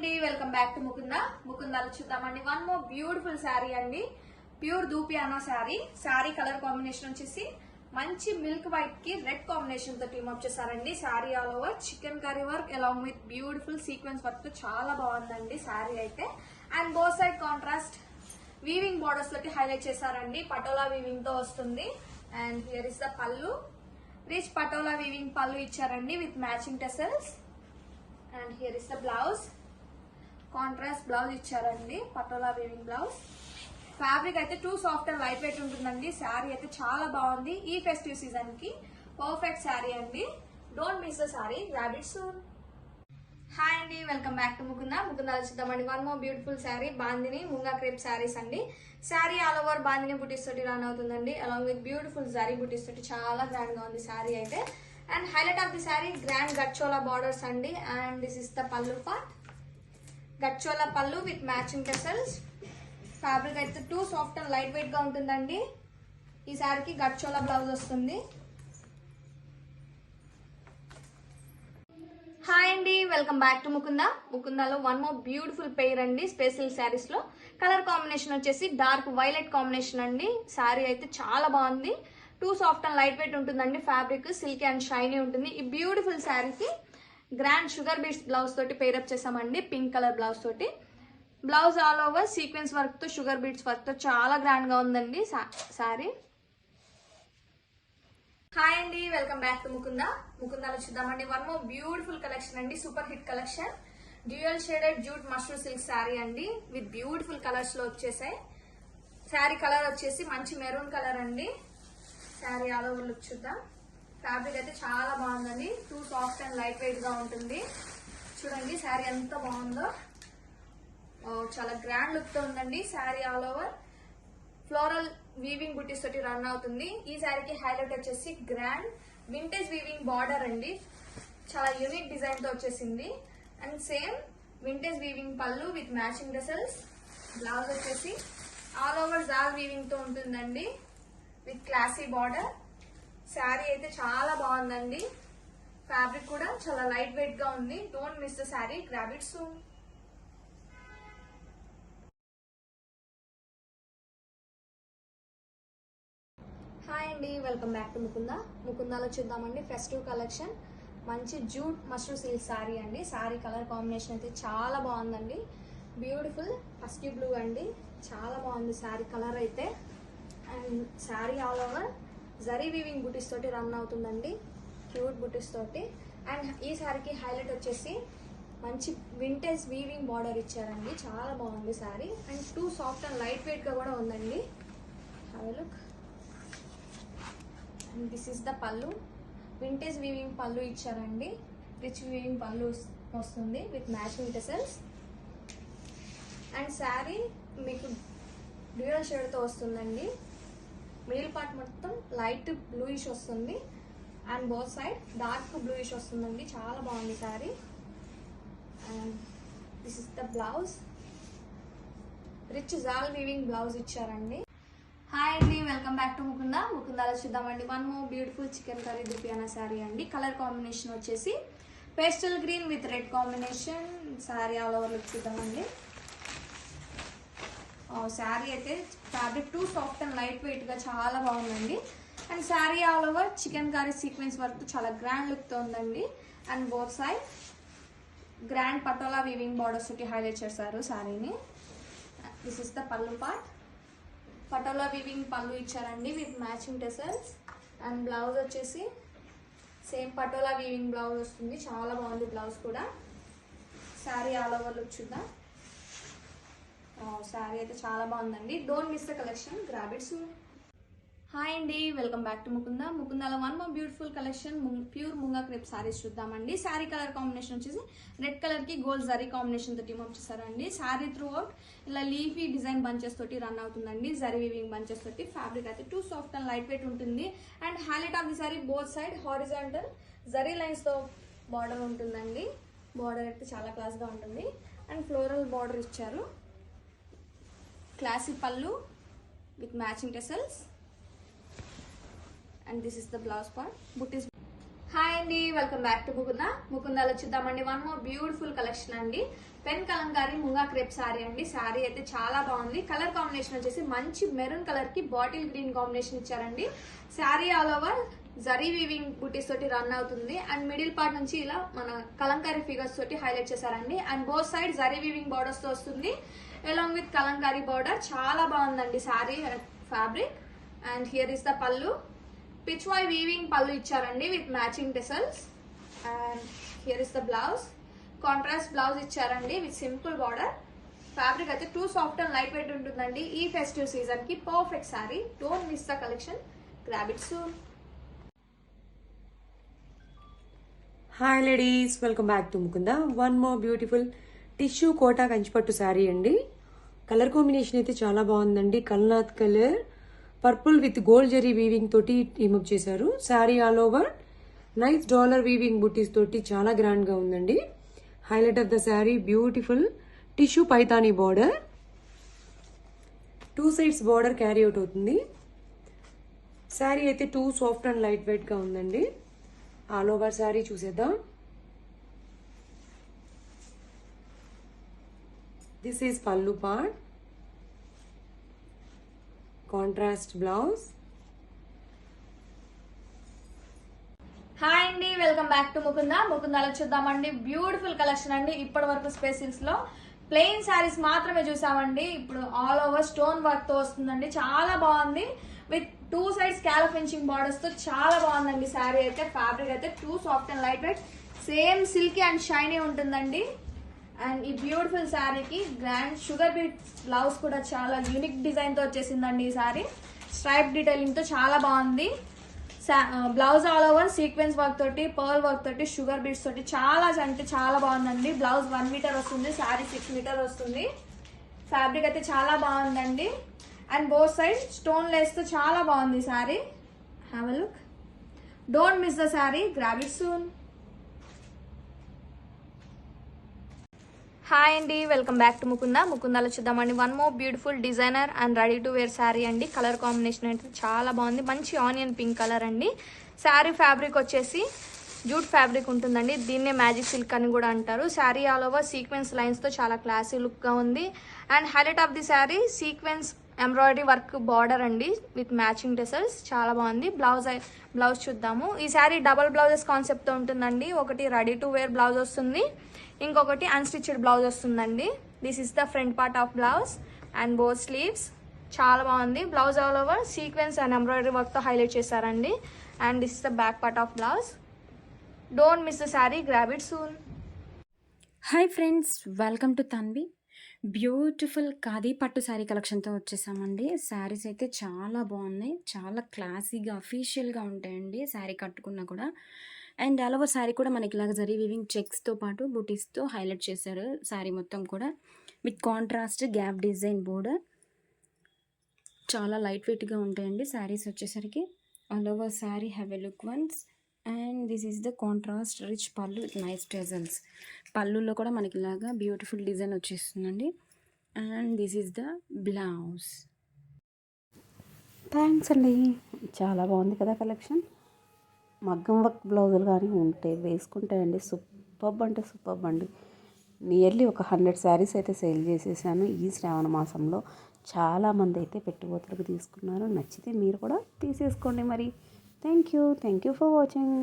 అండి. Welcome back to Mukunda. ముకుందాలు చూద్దామండి. One more beautiful sari అండి. Pure dupion sari sari colour combination వచ్చేసి మంచి మిల్క్ వైట్కి రెడ్ కాంబినేషన్తో టీమ్ అప్ చేశారండి. Sari all over chikankari work along with beautiful sequence work చాలా బాగుందండి శారీ అయితే. And both side contrast weaving బోర్డర్స్లోకి highlight చేశారండి. పటోలా వీవింగ్తో వస్తుంది. And here is the pallu. Rich patola weaving pallu ఇచ్చారండి with matching tassels and here is the blouse contrast blouse ఇచ్చారండి patola weaving blouse fabric అయితే too soft and light weight ఉంటుందండి. శారీ అయితే చాలా బాగుంది. ఈ ఫెస్టివ్ సీజన్కి పర్ఫెక్ట్ శారీ అండి. Don't miss the sari grab it soon hi అండి. Welcome back to Mukunda Mukunda చూద్దామండి one more beautiful sari bandhani munga crepe saris అండి. శారీ ఆల్ ఓవర్ బాందిని బుటీస్ తోటి రన్ అవుతుందండి. అలాంగ్ విత్ బ్యూటిఫుల్ శారీ బుటీస్ తోటి చాలా గ్రాండ్గా ఉంది శారీ అయితే. And highlight of the sari grand గచ్చోలా borders అండి. And this is the pallu part గచ్చోల pallu with matching tassels. Fabric అయితే టూ సాఫ్ట్ అండ్ లైట్ వెయిట్గా ఉంటుందండి. ఈ శారీకి గచ్చోల బ్లౌజ్ వస్తుంది. హాయ్ అండి వెల్కమ్ బ్యాక్ టు ముకుంద. ముకుందాలో వన్ మోర్ బ్యూటిఫుల్ పెయిర్ అండి స్పెషల్ శారీస్లో. కలర్ కాంబినేషన్ వచ్చేసి డార్క్ వైలెట్ కాంబినేషన్ అండి. శారీ అయితే చాలా బాగుంది. Too soft and light weight ఉంటుందండి ఫ్యాబ్రిక్ సిల్కీ అండ్ షైనీ ఉంటుంది. ఈ బ్యూటిఫుల్ శారీకి గ్రాండ్ షుగర్ బీట్స్ బ్లౌజ్ తోటి పేరప్ చేసామండి పింక్ కలర్ బ్లౌజ్ తోటి. బ్లౌజ్ ఆల్ ఓవర్ సీక్వెన్స్ వర్క్తో షుగర్ బీట్స్ వర్క్తో చాలా గ్రాండ్గా ఉందండి శారీ హాయ్ అండి వెల్కమ్ బ్యాక్ టు ముకుంద ముకుందాలో చూద్దామండి. వన్ మోర్ బ్యూటిఫుల్ కలెక్షన్ అండి super hit collection dual shaded jute mushroom silk sari అండి విత్ బ్యూటిఫుల్ కలర్స్లో వచ్చేసాయి. శారీ కలర్ వచ్చేసి మంచి మెరూన్ కలర్ అండి. శారీ ఆల్ ఓవర్ లుక్ చూద్దాం. ఫ్యాబ్రిక్ అయితే చాలా బాగుందండి. టూ సాఫ్ట్ అండ్ లైట్ వెయిట్గా ఉంటుంది. చూడండి శారీ ఎంత బాగుందో. చాలా గ్రాండ్ లుక్తో ఉందండి sari all over floral weaving buttis తోటి రన్ అవుతుంది. ఈ శారీకి హైలైట్ వచ్చేసి గ్రాండ్ వింటేజ్ వీవింగ్ బార్డర్ అండి. చాలా యూనిక్ డిజైన్తో వచ్చేసింది. And same vintage weaving pallu with matching tassels blouse వచ్చేసి ఆల్ ఓవర్ జాల్ వీవింగ్తో ఉంటుందండి. విత్ క్లాసీ బార్డర్ శారీ అయితే చాలా బాగుందండి. ఫ్యాబ్రిక్ కూడా చాలా లైట్ వెయిట్గా ఉంది. Don't miss the sari grab it soon hi అండి. వెల్కమ్ బ్యాక్ టు ముకుంద ముకుందాలో చూద్దామండి. ఫెస్టివ్ కలెక్షన్ మంచి జూట్ మష్రూమ్ సిల్క్ శారీ అండి. శారీ కలర్ కాంబినేషన్ అయితే చాలా బాగుందండి. బ్యూటిఫుల్ ఫస్ట్ బ్లూ అండి. చాలా బాగుంది శారీ కలర్ అయితే. And sari all over zari weaving buttis తోటి రన్ అవుతుందండి. క్యూట్ బుటీస్ తోటి. అండ్ ఈ శారీకి హైలైట్ వచ్చేసి మంచి వింటేజ్ వీవింగ్ బార్డర్ ఇచ్చారండి. చాలా బాగుంది sari and too soft and light వెయిట్గా కూడా ఉందండి. Have look and this is the pallu vintage weaving pallu ఇచ్చారండి. రిచ్ వీవింగ్ పళ్ళు వస్తుంది with matching tassels and sari మీకు డ్యూరల్ షేడ్తో వస్తుందండి. మిడిల్ పార్ట్ మొత్తం లైట్ బ్లూయిష్ వస్తుంది. And both side dark bluish వస్తుందండి. చాలా బాగుంది sari and this is the blouse. Rich jaal weaving blouse ఇచ్చారండి. హాయ్ అండి వెల్కమ్ బ్యాక్ టు ముకుంద. ముకుందాలో చూద్దామండి. One beautiful chikankari dupion sari అండి. కలర్ కాంబినేషన్ వచ్చేసి pastel green with red combination. Sari all over look చూద్దామండి. శారీ అయితే fabric too soft and light వెయిట్గా చాలా బాగుందండి. And sari all over chikankari sequence work చాలా గ్రాండ్ లుక్తో ఉందండి. And both side grand patola weaving borders తోటి హైలైట్ చేశారు శారీని. This is the pallu part patola weaving pallu ఇచ్చారండి with matching tassels and blouse వచ్చేసి సేమ్ పటోలా వీవింగ్ బ్లౌజ్ వస్తుంది. చాలా బాగుంది బ్లౌజ్ కూడా. శారీ ఆల్ ఓవర్ లుక్ చూద్దాం. శారీ అయితే చాలా బాగుందండి. Don't miss the collection grab it hi అండి welcome back to Mukunda ముకుందాలో one more beautiful collection pure munga crepe saris చూద్దామండి. శారీ కలర్ కాంబినేషన్ వచ్చేసి రెడ్ కలర్కి గోల్డ్ జరీ కాంబినేషన్ తోటి టీమ్ శారీ త్రూ అవుట్ ఇలా లీఫీ డిజైన్ బంచెస్ తోటి రన్ అవుతుందండి. జరీ వీవింగ్ బంచెస్ తోటి fabric అయితే too soft and light weight ఉంటుంది. And highlight of the sari both side horizontal zari లైన్స్తో border ఉంటుందండి. బార్డర్ అయితే చాలా క్లాస్గా ఉంటుంది. అండ్ ఫ్లోరల్ బార్డర్ ఇచ్చారు. Classy pallu with matching tassels. And this is the blouse part buttis hi అండి welcome back to Mukunda ముకుందాలో చూద్దామండి. వన్ మోర్ బ్యూటిఫుల్ కలెక్షన్ అండి. పెన్ కలంకారీ ముంగా క్రేప్ సారీ అండి. సారీ అయితే చాలా బాగుంది. కలర్ కాంబినేషన్ వచ్చేసి మంచి మెరూన్ కలర్కి బాటిల్ గ్రీన్ కాంబినేషన్ ఇచ్చారండి. Sari all over zari weaving buttis తోటి రన్ అవుతుంది. అండ్ మిడిల్ పార్ట్ నుంచి ఇలా మన కలంకారీ ఫిగర్స్ తోటి హైలైట్ చేశారండి. And both side zari weaving బార్డర్స్తో వస్తుంది. ఎలాంగ్ విత్ కలంకారీ బార్డర్ చాలా బాగుందండి sari fabric and here is the pallu pitch వై వీవింగ్ పళ్ళు ఇచ్చారండి with matching tassels and here is the blouse contrast blouse ఇచ్చారండి విత్ సింపుల్ బార్డర్ ఫ్యాబ్రిక్ అయితే too soft and light weight ఉంటుందండి. ఈ festive సీజన్కి perfect sari don't miss the collection grab it soon hi ladies welcome back to Mukunda one more beautiful tissue Kota Kanchipattu sari అండి. Colour combination అయితే చాలా బాగుందండి. కల్నాథ్ colour purple with gold zari weaving తోటి team up చేశారు. Sari all over nice dollar weaving buttis తోటి చాలా గ్రాండ్గా ఉందండి. Highlight of the sari beautiful tissue Paithani border two sides border carry out అవుతుంది. శారీ అయితే టూ సాఫ్ట్ అండ్ లైట్ వెయిట్గా ఉందండి. ఆల్ ఓవర్ శారీ చూసేద్దాం. This is pallu part contrast blouse hi అండి వెల్కమ్ బ్యాక్ టు ముకుంద ముకుందాలో చూద్దామండి. బ్యూటిఫుల్ కలెక్షన్ అండి. ఇప్పటి వరకు స్పేసిల్స్లో ప్లెయిన్ శారీస్ మాత్రమే చూసామండి. ఇప్పుడు ఆల్ ఓవర్ స్టోన్ వర్క్తో వస్తుందండి. చాలా బాగుంది. విత్ టూ సైడ్స్ క్యాల ఫినిషింగ్ బార్డర్స్తో చాలా బాగుందండి. శారీ అయితే ఫ్యాబ్రిక్ అయితే too soft and light weight same silky and shiny ఉంటుందండి. అండ్ ఈ బ్యూటిఫుల్ శారీకి గ్రాండ్ షుగర్ బీట్ బ్లౌజ్ కూడా చాలా యూనిక్ డిజైన్తో వచ్చేసిందండి ఈ శారీ. స్ట్రైప్ డీటెయిలింగ్తో చాలా బాగుంది. Blouse all over sequence work తోటి పర్ల్ వర్క్ తోటి షుగర్ బీట్స్ తోటి చాలా అంటే చాలా బాగుందండి. బ్లౌజ్ వన్ మీటర్ వస్తుంది శారీ సిక్స్ మీటర్ వస్తుంది. ఫ్యాబ్రిక్ అయితే చాలా బాగుందండి. అండ్ బోత్ సైడ్ స్టోన్ లేస్తో చాలా బాగుంది sari. Have a look don't miss the sari. Grab it soon hi అండి వెల్కమ్ బ్యాక్ టు ముకుంద. ముకుందలో చూద్దామండి. One more beautiful designer and ready to wear sari అండి. కలర్ కాంబినేషన్ అయితే చాలా బాగుంది. మంచి ఆనియన్ పింక్ కలర్ అండి. శారీ ఫ్యాబ్రిక్ వచ్చేసి జూట్ ఫ్యాబ్రిక్ ఉంటుందండి. దీన్నే మ్యాజిక్ సిల్క్ అని కూడా అంటారు. శారీ ఆల్ ఓవర్ సీక్వెన్స్ లైన్స్తో చాలా క్లాసీ లుక్గా ఉంది. And highlight of the sari sequence embroidery work border అండి. విత్ మ్యాచింగ్ టెసల్స్ చాలా బాగుంది. బ్లౌజ్ బ్లౌజ్ చూద్దాము. ఈ శారీ డబల్ బ్లౌజెస్ కాన్సెప్ట్తో ఉంటుందండి. ఒకటి రెడీ టు వేర్ బ్లౌజ్ వస్తుంది. ఇంకొకటి అన్స్టిచ్డ్ బ్లౌజ్ వస్తుందండి. This is the front part of blouse and both sleeves చాలా బాగుంది. Blouse all over sequence and embroidery వర్క్తో హైలైట్ చేశారండి. And this is the back part of blouse don't miss the sari grab it soon hi friends welcome to Tanvi beautiful khadi పట్టు శారీ కలెక్షన్తో వచ్చేసామండి. శారీస్ అయితే చాలా బాగున్నాయి. చాలా క్లాసీగా అఫీషియల్గా ఉంటాయండి. శారీ కట్టుకున్నా కూడా. అండ్ ఆల్ ఓవర్ శారీ కూడా మనకి ఇలాగ జరీ వివింగ్ చెక్స్తో పాటు బుటీస్తో హైలైట్ చేశారు శారీ మొత్తం కూడా. With contrast gap design border చాలా లైట్ వెయిట్గా ఉంటాయండి శారీస్ వచ్చేసరికి. All over sari have a look once. And this is the contrast rich pallu with nice tassels. పళ్ళులో కూడా మనకి ఇలాగా బ్యూటిఫుల్ డిజైన్ వచ్చేస్తుందండి. And this is the blouse. Thanks అండి. చాలా బాగుంది కదా కలెక్షన్. మగ్గం వర్క్ బ్లౌజులు కానీ ఉంటే వేసుకుంటే అండి సూపర్బ్ అంటే సూపర్బ్ అండి. నియర్లీ ఒక హండ్రెడ్ శారీస్ అయితే సేల్ చేసేసాను ఈ శ్రావణ మాసంలో. చాలామంది అయితే పెట్టుబడులకు తీసుకున్నారు. నచ్చితే మీరు కూడా తీసేసుకోండి మరి. Thank you. Thank you for watching.